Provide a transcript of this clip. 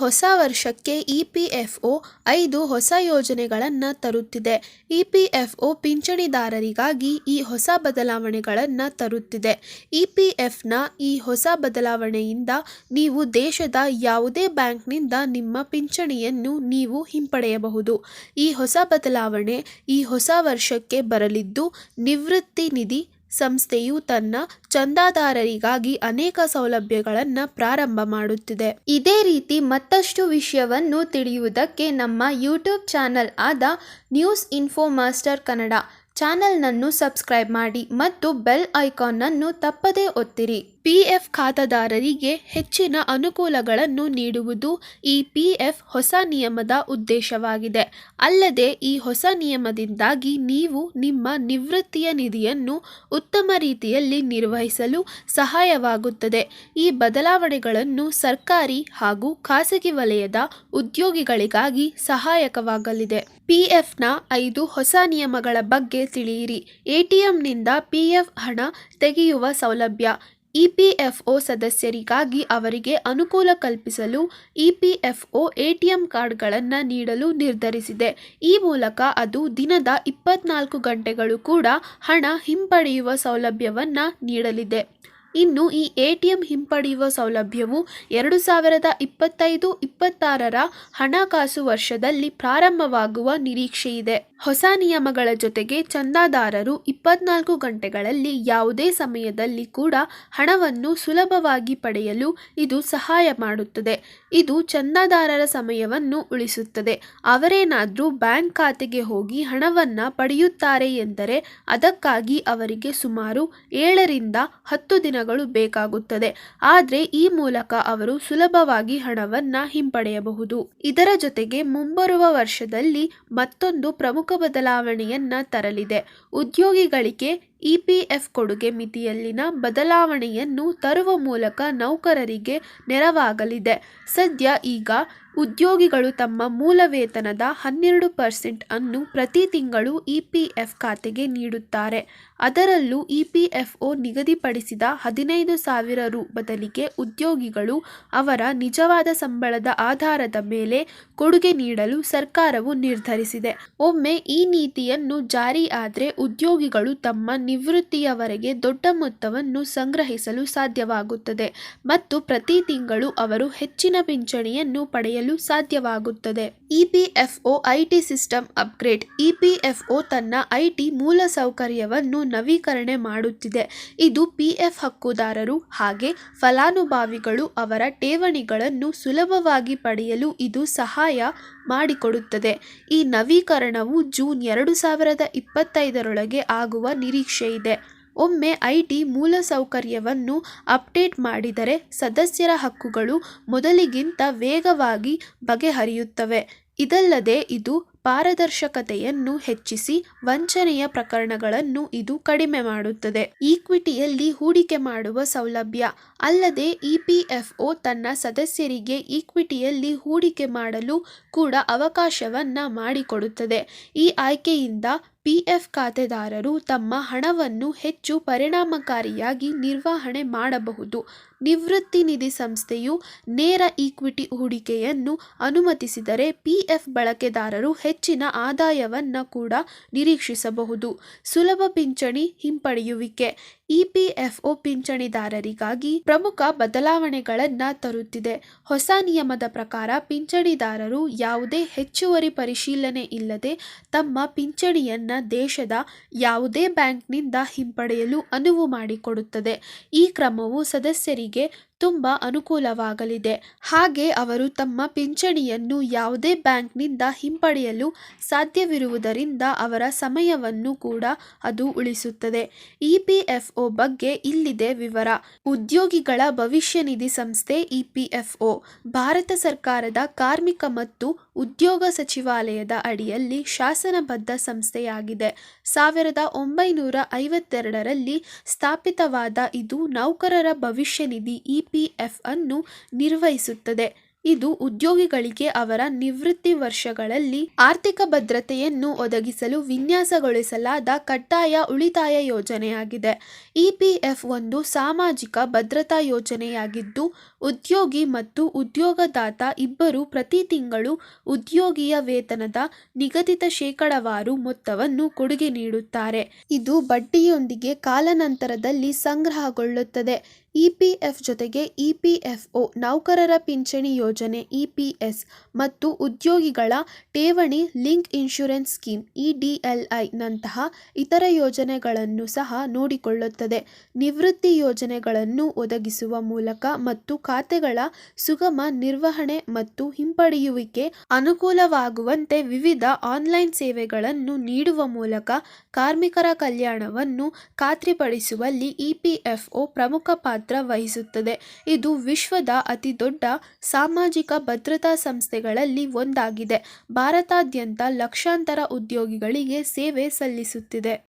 ಹೊಸ ವರ್ಷಕ್ಕೆ E P F ಒ ಐದು ಹೊಸ ಯೋಜನೆಗಳನ್ನು ತರುತ್ತಿದೆ. ಇ ಪಿ ಎಫ್ ಒ ಪಿಂಚಣಿದಾರರಿಗಾಗಿ ಈ ಹೊಸ ಬದಲಾವಣೆಗಳನ್ನು ತರುತ್ತಿದೆ. ಇ ಪಿ ಎಫ್ನ ಈ ಹೊಸ ಬದಲಾವಣೆಯಿಂದ ನೀವು ದೇಶದ ಯಾವುದೇ ಬ್ಯಾಂಕ್ನಿಂದ ನಿಮ್ಮ ಪಿಂಚಣಿಯನ್ನು ನೀವು ಹಿಂಪಡೆಯಬಹುದು. ಈ ಹೊಸ ಬದಲಾವಣೆ ಈ ಹೊಸ ವರ್ಷಕ್ಕೆ ಬರಲಿದ್ದು ನಿವೃತ್ತಿ ನಿಧಿ ಸಂಸ್ಥೆಯು ತನ್ನ ಚಂದಾದಾರರಿಗಾಗಿ ಅನೇಕ ಸೌಲಭ್ಯಗಳನ್ನು ಪ್ರಾರಂಭ ಮಾಡುತ್ತಿದೆ. ಇದೇ ರೀತಿ ಮತ್ತಷ್ಟು ವಿಷಯವನ್ನು ತಿಳಿಯುವುದಕ್ಕೆ ನಮ್ಮ ಯೂಟ್ಯೂಬ್ ಚಾನಲ್ ಆದ ನ್ಯೂಸ್ ಇನ್ಫೋ ಮಾಸ್ಟರ್ ಕನ್ನಡ ಚಾನಲ್ನನ್ನು ಸಬ್ಸ್ಕ್ರೈಬ್ ಮಾಡಿ ಮತ್ತು ಬೆಲ್ ಐಕಾನ್ನನ್ನು ತಪ್ಪದೇ ಒತ್ತಿರಿ. ಪಿ ಎಫ್ ಖಾತಾದಾರರಿಗೆ ಹೆಚ್ಚಿನ ಅನುಕೂಲಗಳನ್ನು ನೀಡುವುದು ಈ ಪಿಎಫ್ ಹೊಸ ನಿಯಮದ ಉದ್ದೇಶವಾಗಿದೆ. ಅಲ್ಲದೆ ಈ ಹೊಸ ನಿಯಮದಿಂದಾಗಿ ನೀವು ನಿಮ್ಮ ನಿವೃತ್ತಿಯ ನಿಧಿಯನ್ನು ಉತ್ತಮ ರೀತಿಯಲ್ಲಿ ನಿರ್ವಹಿಸಲು ಸಹಾಯವಾಗುತ್ತದೆ. ಈ ಬದಲಾವಣೆಗಳನ್ನು ಸರ್ಕಾರಿ ಹಾಗೂ ಖಾಸಗಿ ವಲಯದ ಉದ್ಯೋಗಿಗಳಿಗಾಗಿ ಸಹಾಯಕವಾಗಲಿದೆ. ಪಿಎಫ್ನ ಐದು ಹೊಸ ನಿಯಮಗಳ ಬಗ್ಗೆ ತಿಳಿಯಿರಿ. ಎಟಿಎಂನಿಂದ ಪಿಎಫ್ ಹಣ ತೆಗೆಯುವ ಸೌಲಭ್ಯ ಇಪಿಎಫ್ಒ ಸದಸ್ಯರಿಗಾಗಿ ಅವರಿಗೆ ಅನುಕೂಲ ಕಲ್ಪಿಸಲು ಇಪಿಎಫ್ಒ ಎಟಿಎಂ ಕಾರ್ಡ್ಗಳನ್ನು ನೀಡಲು ನಿರ್ಧರಿಸಿದೆ. ಈ ಮೂಲಕ ಅದು ದಿನದ ಇಪ್ಪತ್ನಾಲ್ಕು ಗಂಟೆಗಳು ಕೂಡ ಹಣ ಹಿಂಪಡೆಯುವ ಸೌಲಭ್ಯವನ್ನು ನೀಡಲಿದೆ. ಇನ್ನು ಈ ಎಟಿಎಂ ಹಿಂಪಡೆಯುವ ಸೌಲಭ್ಯವು ಎರಡು ಸಾವಿರದ ಇಪ್ಪತ್ತೈದು ಇಪ್ಪತ್ತಾರರ ಹಣಕಾಸು ವರ್ಷದಲ್ಲಿ ಪ್ರಾರಂಭವಾಗುವ ನಿರೀಕ್ಷೆಯಿದೆ. ಹೊಸ ನಿಯಮಗಳ ಜೊತೆಗೆ ಚಂದಾದಾರರು ಇಪ್ಪತ್ನಾಲ್ಕು ಗಂಟೆಗಳಲ್ಲಿ ಯಾವುದೇ ಸಮಯದಲ್ಲಿ ಕೂಡ ಹಣವನ್ನು ಸುಲಭವಾಗಿ ಪಡೆಯಲು ಇದು ಸಹಾಯ ಮಾಡುತ್ತದೆ. ಇದು ಚಂದಾದಾರರ ಸಮಯವನ್ನು ಉಳಿಸುತ್ತದೆ. ಅವರೇನಾದರೂ ಬ್ಯಾಂಕ್ ಖಾತೆಗೆ ಹೋಗಿ ಹಣವನ್ನು ಪಡೆಯುತ್ತಾರೆ ಎಂದರೆ ಅದಕ್ಕಾಗಿ ಅವರಿಗೆ ಸುಮಾರು ಏಳರಿಂದ ಹತ್ತು ದಿನಗಳು ಬೇಕಾಗುತ್ತದೆ. ಆದರೆ ಈ ಮೂಲಕ ಅವರು ಸುಲಭವಾಗಿ ಹಣವನ್ನು ಹಿಂಪಡೆಯಬಹುದು. ಇದರ ಜೊತೆಗೆ ಮುಂಬರುವ ವರ್ಷದಲ್ಲಿ ಮತ್ತೊಂದು ಪ್ರಮುಖ ಬದಲಾವಣೆಯನ್ನ ತರಲಿದೆ. ಉದ್ಯೋಗಿಗಳಿಗೆ ಇಪಿಎಫ್ ಕೊಡುಗೆ ಮಿತಿಯಲ್ಲಿನ ಬದಲಾವಣೆಯನ್ನು ತರುವ ಮೂಲಕ ನೌಕರರಿಗೆ ನೆರವಾಗಲಿದೆ. ಸದ್ಯ ಈಗ ಉದ್ಯೋಗಿಗಳು ತಮ್ಮ ಮೂಲ ವೇತನದ ಹನ್ನೆರಡು ಪರ್ಸೆಂಟ್ ಅನ್ನು ಪ್ರತಿ ತಿಂಗಳು ಇಪಿಎಫ್ ಖಾತೆಗೆ ನೀಡುತ್ತಾರೆ. ಅದರಲ್ಲೂ ಇಪಿಎಫ್ಒ ನಿಗದಿಪಡಿಸಿದ ಹದಿನೈದು ಸಾವಿರ ರು ಬದಲಿಗೆ ಉದ್ಯೋಗಿಗಳು ಅವರ ನಿಜವಾದ ಸಂಬಳದ ಆಧಾರದ ಮೇಲೆ ಕೊಡುಗೆ ನೀಡಲು ಸರ್ಕಾರವು ನಿರ್ಧರಿಸಿದೆ. ಒಮ್ಮೆ ಈ ನೀತಿಯನ್ನು ಜಾರಿ ಆದರೆ ಉದ್ಯೋಗಿಗಳು ತಮ್ಮ ನಿವೃತ್ತಿಯವರೆಗೆ ದೊಡ್ಡ ಮೊತ್ತವನ್ನು ಸಂಗ್ರಹಿಸಲು ಸಾಧ್ಯವಾಗುತ್ತದೆ ಮತ್ತು ಪ್ರತಿ ತಿಂಗಳು ಅವರು ಹೆಚ್ಚಿನ ಪಿಂಚಣಿಯನ್ನು ಪಡೆಯಲು ಸಾಧ್ಯವಾಗುತ್ತದೆ. EPFO IT system upgrade EPFO ತನ್ನ ಐಟಿ ಮೂಲಸೌಕರ್ಯವನ್ನು ನವೀಕರಣೆ ಮಾಡುತ್ತಿದೆ. ಇದು ಪಿಎಫ್ ಹಕ್ಕುದಾರರು ಹಾಗೆ ಫಲಾನುಭವಿಗಳು ಅವರ ಠೇವಣಿಗಳನ್ನು ಸುಲಭವಾಗಿ ಪಡೆಯಲು ಇದು ಸಹಾಯ ಮಾಡಿಕೊಡುತ್ತದೆ. ಈ ನವೀಕರಣವು ಜೂನ್ ಎರಡು ಸಾವಿರದ ಇಪ್ಪತ್ತೈದರೊಳಗೆ ಆಗುವ ನಿರೀಕ್ಷೆಯಿದೆ ಒಮ್ಮೆ ಐಟಿ ಮೂಲಸೌಕರ್ಯವನ್ನು ಅಪ್ಡೇಟ್ ಮಾಡಿದರೆ ಸದಸ್ಯರ ಹಕ್ಕುಗಳು ಮೊದಲಿಗಿಂತ ವೇಗವಾಗಿ ಬಗೆಹರಿಯುತ್ತವೆ. ಇದಲ್ಲದೆ ಇದು ಪಾರದರ್ಶಕತೆಯನ್ನು ಹೆಚ್ಚಿಸಿ ವಂಚನೆಯ ಪ್ರಕರಣಗಳನ್ನು ಇದು ಕಡಿಮೆ ಮಾಡುತ್ತದೆ. ಈಕ್ವಿಟಿಯಲ್ಲಿ ಹೂಡಿಕೆ ಮಾಡುವ ಸೌಲಭ್ಯ ಅಲ್ಲದೆ ಇಪಿಎಫ್ಒ ತನ್ನ ಸದಸ್ಯರಿಗೆ ಈಕ್ವಿಟಿಯಲ್ಲಿ ಹೂಡಿಕೆ ಮಾಡಲು ಕೂಡ ಅವಕಾಶವನ್ನ ಮಾಡಿಕೊಡುತ್ತದೆ. ಈ ಆಯ್ಕೆಯಿಂದ ಪಿಎಫ್ ಖಾತೆದಾರರು ತಮ್ಮ ಹಣವನ್ನು ಹೆಚ್ಚು ಪರಿಣಾಮಕಾರಿಯಾಗಿ ನಿರ್ವಹಣೆ ಮಾಡಬಹುದು. ನಿವೃತ್ತಿ ನಿಧಿ ಸಂಸ್ಥೆಯು ನೇರ ಈಕ್ವಿಟಿ ಹೂಡಿಕೆಯನ್ನು ಅನುಮತಿಸಿದರೆ ಪಿಎಫ್ ಬಳಕೆದಾರರು ಹೆಚ್ಚಿನ ಆದಾಯವನ್ನು ಕೂಡ ನಿರೀಕ್ಷಿಸಬಹುದು. ಸುಲಭ ಪಿಂಚಣಿ ಹಿಂಪಡೆಯುವಿಕೆ ಇಪಿಎಫ್ಒ ಪಿಂಚಣಿದಾರರಿಗಾಗಿ ಪ್ರಮುಖ ಬದಲಾವಣೆಗಳನ್ನು ತರುತ್ತಿದೆ. ಹೊಸ ನಿಯಮದ ಪ್ರಕಾರ ಪಿಂಚಣಿದಾರರು ಯಾವುದೇ ಹೆಚ್ಚುವರಿ ಪರಿಶೀಲನೆ ಇಲ್ಲದೆ ತಮ್ಮ ಪಿಂಚಣಿಯನ್ನು ದೇಶದ ಯಾವುದೇ ಬ್ಯಾಂಕ್ನಿಂದ ಹಿಂಪಡೆಯಲು ಅನುವು ಮಾಡಿಕೊಡುತ್ತದೆ. ಈ ಕ್ರಮವು ಸದಸ್ಯರಿಗೆ ತುಂಬ ಅನುಕೂಲವಾಗಲಿದೆ. ಹಾಗೆ ಅವರು ತಮ್ಮ ಪಿಂಚಣಿಯನ್ನು ಯಾವುದೇ ಬ್ಯಾಂಕ್ನಿಂದ ಹಿಂಪಡೆಯಲು ಸಾಧ್ಯವಿರುವುದರಿಂದ ಅವರ ಸಮಯವನ್ನು ಕೂಡ ಅದು ಉಳಿಸುತ್ತದೆ. ಇಪಿಎಫ್ಒ ಬಗ್ಗೆ ಇಲ್ಲಿದೆ ವಿವರ. ಉದ್ಯೋಗಿಗಳ ಭವಿಷ್ಯ ನಿಧಿ ಸಂಸ್ಥೆ ಇಪಿಎಫ್ಒ ಭಾರತ ಸರ್ಕಾರದ ಕಾರ್ಮಿಕ ಮತ್ತು ಉದ್ಯೋಗ ಸಚಿವಾಲಯದ ಅಡಿಯಲ್ಲಿ ಶಾಸನಬದ್ಧ ಸಂಸ್ಥೆಯಾಗಿದೆ. ಸಾವಿರದ ಒಂಬೈನೂರ ಐವತ್ತೆರಡರಲ್ಲಿ ಸ್ಥಾಪಿತವಾದ ಇದು ನೌಕರರ ಭವಿಷ್ಯ ನಿಧಿ ಇ ಪಿ ಎಫ್ ಅನ್ನು ನಿರ್ವಹಿಸುತ್ತದೆ. ಇದು ಉದ್ಯೋಗಿಗಳಿಗೆ ಅವರ ನಿವೃತ್ತಿ ವರ್ಷಗಳಲ್ಲಿ ಆರ್ಥಿಕ ಭದ್ರತೆಯನ್ನು ಒದಗಿಸಲು ವಿನ್ಯಾಸಗೊಳಿಸಲಾದ ಕಡ್ಡಾಯ ಉಳಿತಾಯ ಯೋಜನೆಯಾಗಿದೆ. ಇಪಿಎಫ್ ಒಂದು ಸಾಮಾಜಿಕ ಭದ್ರತಾ ಯೋಜನೆಯಾಗಿದ್ದು, ಉದ್ಯೋಗಿ ಮತ್ತು ಉದ್ಯೋಗದಾತ ಇಬ್ಬರೂ ಪ್ರತಿ ತಿಂಗಳು ಉದ್ಯೋಗಿಯ ವೇತನದ ನಿಗದಿತ ಶೇಕಡವಾರು ಮೊತ್ತವನ್ನು ಕೊಡುಗೆ ನೀಡುತ್ತಾರೆ. ಇದು ಬಡ್ಡಿಯೊಂದಿಗೆ ಕಾಲಾನಂತರದಲ್ಲಿ ಸಂಗ್ರಹಗೊಳ್ಳುತ್ತದೆ. ಇಪಿಎಫ್ ಜೊತೆಗೆ ಇಪಿಎಫ್ಒ ನೌಕರರ ಪಿಂಚಣಿ ಯೋಜನೆ ಇಪಿಎಸ್ ಮತ್ತು ಉದ್ಯೋಗಿಗಳ ಠೇವಣಿ, ಲಿಂಕ್ ಇನ್ಶೂರೆನ್ಸ್ ಸ್ಕೀಮ್ ಇಡಿಎಲ್ಐ ನಂತಹ ಇತರ ಯೋಜನೆಗಳನ್ನು ಸಹ ನೋಡಿಕೊಳ್ಳುತ್ತದೆ. ನಿವೃತ್ತಿ ಯೋಜನೆಗಳನ್ನು ಒದಗಿಸುವ ಮೂಲಕ ಮತ್ತು ಖಾತೆಗಳ ಸುಗಮ ನಿರ್ವಹಣೆ ಮತ್ತು ಹಿಂಪಡೆಯುವಿಕೆ ಅನುಕೂಲವಾಗುವಂತೆ ವಿವಿಧ ಆನ್ಲೈನ್ ಸೇವೆಗಳನ್ನು ನೀಡುವ ಮೂಲಕ ಕಾರ್ಮಿಕರ ಕಲ್ಯಾಣವನ್ನು ಖಾತ್ರಿಪಡಿಸುವಲ್ಲಿ ಇಪಿಎಫ್ಒ ಪ್ರಮುಖ ಪಾತ್ರ ವಹಿಸುತ್ತದೆ. ಇದು ವಿಶ್ವದ ಅತಿದೊಡ್ಡ ಸಾಮಾಜಿಕ ಭದ್ರತಾ ಸಂಸ್ಥೆಗಳಲ್ಲಿ ಒಂದಾಗಿದೆ. ಭಾರತಾದ್ಯಂತ ಲಕ್ಷಾಂತರ ಉದ್ಯೋಗಿಗಳಿಗೆ ಸೇವೆ ಸಲ್ಲಿಸುತ್ತಿದೆ.